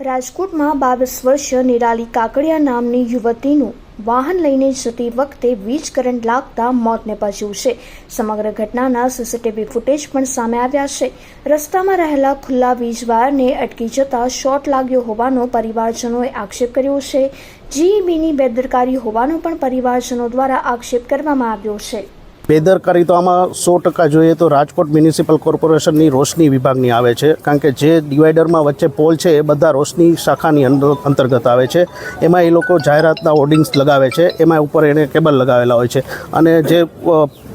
રાજકોટમાં બાવીસ વર્ષીય નિરાલી કાકડિયા નામની યુવતીનું વાહન લઈને જતી વખતે વીજ કરંટ લાગતા મોત નિપજ્યું છે. સમગ્ર ઘટનાના સીસીટીવી ફૂટેજ પણ સામે આવ્યા છે. રસ્તામાં રહેલા ખુલ્લા વીજ વાયરને અટકી જતા શોટ લાગ્યો હોવાનો પરિવારજનોએ આક્ષેપ કર્યો છે. જીઈબીની બેદરકારી હોવાનો પણ પરિવારજનો દ્વારા આક્ષેપ કરવામાં આવ્યો છે. બેદરકારી તો આમાં સો ટકા જોઈએ તો રાજકોટ મ્યુનિસિપલ કોર્પોરેશનની રોશની વિભાગની આવે છે, કારણ કે જે ડિવાઈડરમાં વચ્ચે પોલ છે એ બધા રોશની શાખાની અંતર્ગત આવે છે. એમાં એ લોકો જાહેરાતના હોર્ડિંગ્સ લગાવે છે, એમાં ઉપર એણે કેબલ લગાવેલા હોય છે. અને જે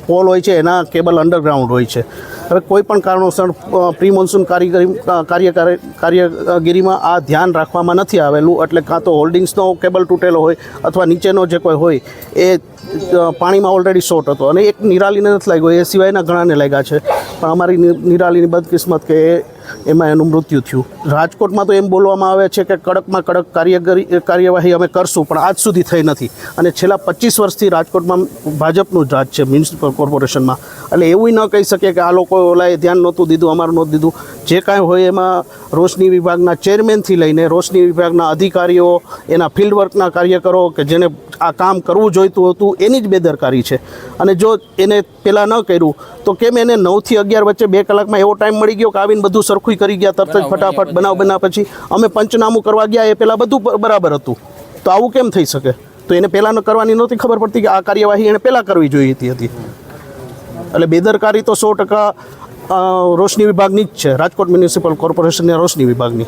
પોલ હોય છે, એના કેબલ અંડરગ્રાઉન્ડ હોય છે. હવે કોઈ પણ કારણોસર પ્રી મોન્સૂન કાર્ય કાર્યગીરીમાં આ ધ્યાન રાખવામાં નથી આવેલું, એટલે કાં તો હોલ્ડિંગ્સનો કેબલ તૂટેલો હોય અથવા નીચેનો જે કોઈ હોય, એ પાણીમાં ઓલરેડી શોર્ટ હતો. અને એક નિરાલીને નથી લાગ્યો, એ સિવાયના ઘણાને લાગ્યા છે. પણ અમારી નિરાલીની બદકિસ્મત કે એ એમાં એનું મૃત્યુ થયું. રાજકોટમાં તો એમ બોલવામાં આવે છે કે કડકમાં કડક કાર્યગરી કાર્યવાહી અમે કરશું, પણ આજ સુધી થઈ નથી. અને છેલ્લા પચીસ વર્ષથી રાજકોટમાં ભાજપનું જ રાજ છે, મ્યુનિસિપલ કોર્પોરેશનમાં. એટલે એવું ન કહી શકીએ કે આ લોકો ઓલાએ ધ્યાન નહોતું દીધું, અમારું નહોતું દીધું. જે કાંઈ હોય એમાં રોશની વિભાગના ચેરમેનથી લઈને રોશની વિભાગના અધિકારીઓ, એના ફિલ્ડ વર્કના કાર્યકરો કે જેને આ કામ કરવું જોઈતું હતું, એની જ બેદરકારી છે. અને જો એને પહેલાં ન કર્યું, તો કેમ એને નવથી અગિયાર વચ્ચે બે કલાકમાં એવો ટાઈમ મળી ગયો કે આવીને બધું સરખું કરી ગયા તરત જ ફટાફટ બનાવ બના પછી. અમે પંચનામું કરવા ગયા એ પહેલાં બધું બરાબર હતું. તો આવું કેમ થઈ શકે? તો એને પહેલાં કરવાની નહોતી ખબર પડતી કે આ કાર્યવાહી એને પહેલાં કરવી જોઈતી હતી એટલે બેદરકારી તો સો ટકા રોશની વિભાગની જ છે. રાજકોટ મ્યુનિસિપલ કોર્પોરેશનની રોશની વિભાગની.